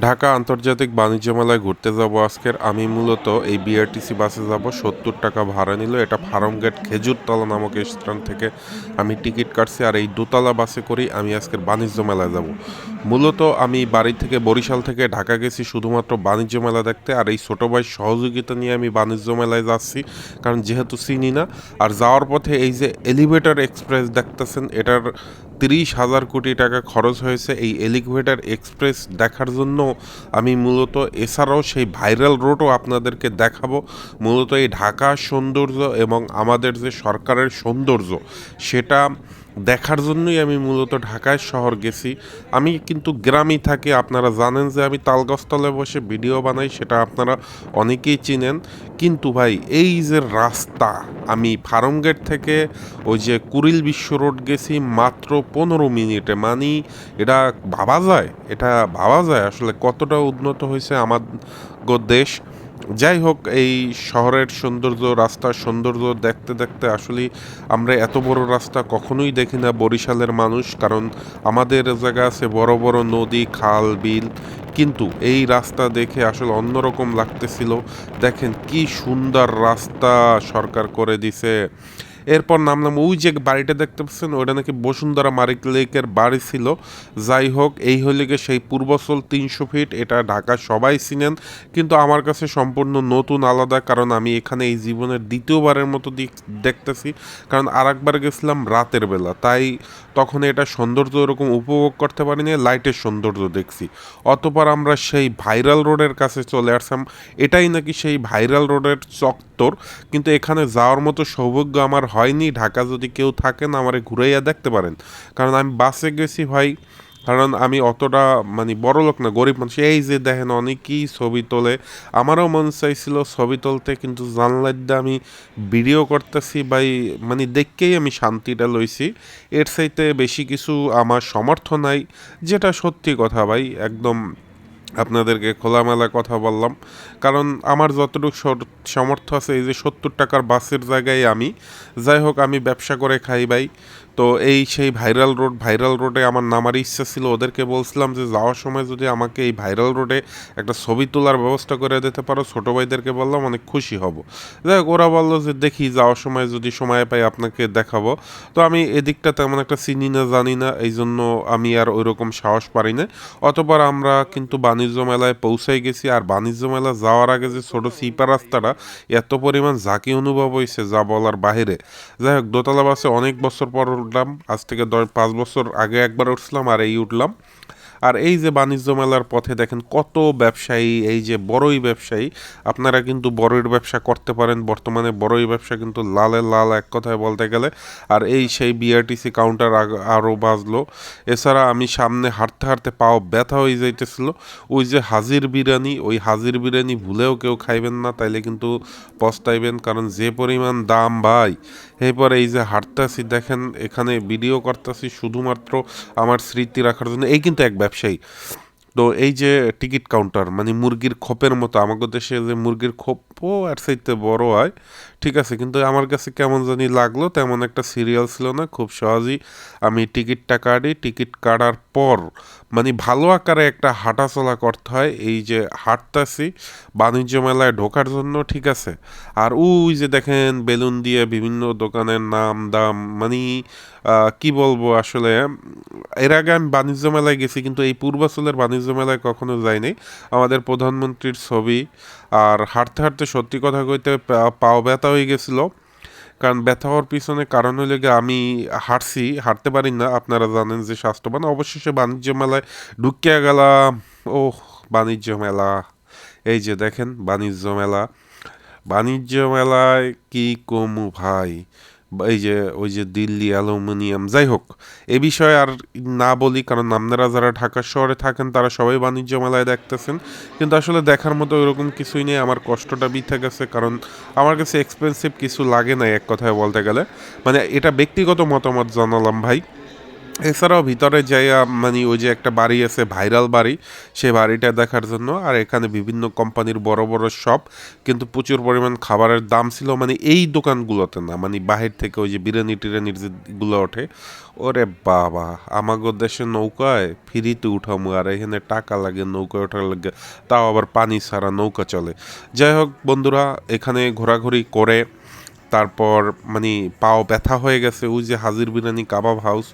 ঢাকা আন্তর্জাতিক বাণিজ্য মেলায় ঘুরতে যাব আজকের। আমি মূলত এই বিআরটিসি বাসে যাব। সত্তর টাকা ভাড়া নিল। এটা ফার্মগেট খেজুরতলা নামক স্থান থেকে আমি টিকিট কাটছি আর এই দোতলা বাসে করেই আমি আজকের বাণিজ্য মেলায় যাব। মূলত আমি বাড়ি থেকে বরিশাল থেকে ঢাকা গেছি শুধুমাত্র বাণিজ্য মেলা দেখতে আর এই ছোটো ভাই সহযোগিতা নিয়ে আমি বাণিজ্য মেলায় যাচ্ছি, কারণ যেহেতু চিনি না। আর যাওয়ার পথে এই যে এলিভেটর এক্সপ্রেস দেখতেছেন, এটার তিরিশ হাজার কোটি টাকা খরচ হয়েছে এই এলিভেটার এক্সপ্রেস দেখার জন্য। আমি মূলত এছাড়াও সেই ভাইরাল রোডও আপনাদেরকে দেখাবো। মূলত এই ঢাকা সৌন্দর্য এবং আমাদের যে সরকারের সৌন্দর্য, সেটা দেখার জন্যই আমি মূলত ঢাকায় শহর গেছি। আমি কিন্তু গ্রামই থাকি, আপনারা জানেন যে আমি তালগাছতলে বসে ভিডিও বানাই, সেটা আপনারা অনেকেই চিনেন। কিন্তু ভাই, এই যে রাস্তা, আমি ফার্মগেট থেকে ওই যে কুরিল বিশ্ব রোড গেছি মাত্র পনেরো মিনিটে। মানে এটা ভাবা যায়? এটা ভাবা যায় আসলে কতটা উন্নত হয়েছে আমার দেশ? যাই হোক, এই শহরের সৌন্দর্য, রাস্তার সৌন্দর্য দেখতে দেখতে আসলে আমরা এত বড় রাস্তা কখনোই দেখি না বরিশালের মানুষ, কারণ আমাদের জায়গা আছে বড় বড় নদী, খাল, বিল। কিন্তু এই রাস্তা দেখে আসলে অন্যরকম লাগতেছিল। দেখেন কি সুন্দর রাস্তা সরকার করে দিছে। এরপর নামলাম ওই যে বাড়িটা দেখতে পাচ্ছেন ওটা নাকি বসুন্ধরা মারিক লেকের বাড়ি ছিল। যাই হোক, এই হলে গিয়ে সেই পূর্বচল তিনশো ফিট, এটা ঢাকা সবাই চিনেন। কিন্তু আমার কাছে সম্পূর্ণ নতুন, আলাদা, কারণ আমি এখানে এই জীবনের দ্বিতীয়বারের মতো দিক- দেখতেছি। কারণ আর একবার গেছিলাম রাতের বেলা, তাই তখন এটা সৌন্দর্য ওরকম উপভোগ করতে পারিনি, লাইটের সৌন্দর্য দেখছি। অতপর আমরা সেই ভাইরাল রোডের কাছে চলে আসলাম। এটাই নাকি সেই ভাইরাল রোডের চত্বর, কিন্তু এখানে যাওয়ার মতো সৌভাগ্য আমার হয়নি, ঢাকা যদি কেউ থাকেন আমারে ঘুরাইয়া দেখতে পারেন। কারণ আমি বাসে গেছি ভাই, কারণ আমি অতটা মানে বড় লোক না, গরিব মানুষ। এই যে দেখেন অনেকেই ছবি তোলে। আমারও মন চাইছিল ছবি তুলতে, কিন্তু জানলার দিয়ে আমি ভিডিও করতেছি ভাই মানে দেখকেই আমি শান্তিটা লইছি। এর চাইতে বেশি কিছু আমার সমর্থ নাই, যেটা সত্যি কথা ভাই, একদম আপনাদেরকে খোলামেলা কথা বললাম। কারণ আমার যতটুকু সামর্থ্য আছে, এই যে সত্তর টাকার বাসের জায়গায় আমি, যাই হোক আমি ব্যবসা করে খাই ভাই। তো এই সেই ভাইরাল রোড ভাইরাল রোডে আমার নামার ইচ্ছা ছিল। ওদেরকে বলছিলাম যে, যাওয়ার সময় যদি আমাকে এই ভাইরাল রোডে একটা ছবি তোলার ব্যবস্থা করে দিতে পারো, ছোটো ভাইদেরকে বললাম, অনেক খুশি হব। যাই হোক, ওরা বলল যে, দেখি, যাওয়ার সময় যদি সময় পাই, আপনাকে দেখাবো। তো আমি এদিকটা তেমন একটা চিনি না, জানি না এই জন্য আমি আর ওইরকম সাহস পারি না অতপর আমরা কিন্তু বাণিজ্য মেলায় পৌঁছাই গেছি। আর বাণিজ্য মেলা যাওয়ার আগে যে ছোট সিপা রাস্তাটা, এত পরিমাণ ঝাঁকি অনুভব হয়েছে যা বলার বাইরে যাই হোক, দোতলা বাসে অনেক বছর পর উঠলাম। আজ থেকে দশ পাঁচ বছর আগে একবার উঠছিলাম আর এই উঠলাম। আর এই যে বাণিজ্য মেলার পথে দেখেন কত ব্যবসায়ী, এই যে বড়ই ব্যবসায়ী, আপনারা কিন্তু বড়ইর ব্যবসা করতে পারেন। বর্তমানে বড়ই ব্যবসা কিন্তু লালে লাল এক কথায় বলতে গেলে। আর এই সেই বিআরটিসি কাউন্টার আরও বাজলো। এছাড়া আমি সামনে হাঁটতে হাঁটতে পাও ব্যথা হয়ে যাইতেছিল। ওই যে হাজির বিরিয়ানি, ওই হাজির বিরিয়ানি ভুলেও কেউ খাইবেন না, তাইলে কিন্তু পস্তাইবেন। কারণ যে পরিমাণ দাম ভাই, এরপর এই যে হাঁটতেছি, দেখেন এখানে ভিডিও করতেছি শুধুমাত্র আমার স্মৃতি রাখার জন্য। এই কিন্তু এক ব্যবসায়ী। তো এই যে টিকিট কাউন্টার মানে মুরগির খোপের মতো আমাদের দেশে যে মুরগির খোপও আর সাইতে বড় হয়। ঠিক আছে, কিন্তু আমার কাছে কেমন জানি লাগল, তেমন একটা সিরিয়াল ছিল না, খুব সহজেই আমি টিকিটটা কাটি। টিকিট কাটার পর মানে ভালো আকারে একটা হাঁটাচলা করতে হয়, এই যে হাঁটতাছি বাণিজ্য মেলায় ঢোকার জন্য, ঠিক আছে। আর ওই যে দেখেন, বেলুন দিয়ে বিভিন্ন দোকানের নাম, দাম মানে কি বলব আসলে, এর আগে আমি বাণিজ্য মেলায় গেছি, কিন্তু এই পূর্বাচলের বাণিজ্য মেলায় কখনো যাইনি। আমাদের প্রধানমন্ত্রীর ছবি, আর হাঁটতে হাঁটতে সত্যি কথা কইতে পাও ব্যথা হয়ে গেছিল। কারণ ব্যথা হওয়ার পিছনে কারণ হলে গিয়ে আমি হাঁটছি, হাঁটতে পারি না, আপনারা জানেন যে স্বাস্থ্যবান। অবশেষে বাণিজ্য মেলায় ঢুকিয়া গেলাম। ও বাণিজ্য মেলা। এই যে দেখেন বাণিজ্য মেলা। বাণিজ্য মেলায় কি কমু ভাই? এই যে, ওই যে দিল্লি, অ্যালুমিনিয়াম, যাই হোক, এ বিষয়ে আর না বলি, কারণ আপনারা যারা ঢাকা শহরে থাকেন, তারা সবাই বাণিজ্য মেলায় দেখতেছেন। কিন্তু আসলে দেখার মতো ওইরকম কিছুই নেই, আমার কষ্টটা বৃথা গেছে, কারণ আমার কাছে এক্সপেন্সিভ কিছু লাগে না এক কথায় বলতে গেলে। মানে এটা ব্যক্তিগত মতামত, জানালাম ভাই। এছাড়াও ভিতরে যাইয়া মানে ওই যে একটা বাড়ি আছে, ভাইরাল বাড়ি, সেই বাড়িটা দেখার জন্য। আর এখানে বিভিন্ন কোম্পানির বড় বড় শপ কিন্তু প্রচুর পরিমাণ খাবারের দাম ছিল। মানে এই দোকানগুলোতে না মানে বাহির থেকে ওই যে বিরিয়ানি টিরানির যেগুলো ওঠে, ওরে বাবা, আমাগো দেশে নৌকায় ফ্রিতে উঠামু, আর এখানে টাকা লাগে, নৌকায় ওঠার লাগে, তাও আবার পানি ছাড়া নৌকা চলে। যাই হোক বন্ধুরা, এখানে ঘোরাঘুরি করে তারপর মানে পাও ব্যথা হয়ে গেছে, ওই যে হাজির বিরিয়ানি কাবাব হাউস,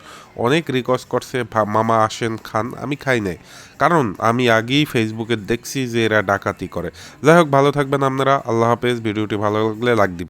অনেক রিকোয়েস্ট করছে মামা আসেন, খান, আমি খাই নাই। কারণ আমি আগেই ফেসবুকে দেখছি যে এরা ডাকাতি করে। যাই হোক, ভালো থাকবেন আপনারা, আল্লাহ হাফেজ, ভিডিওটি ভালো লাগলে লাগ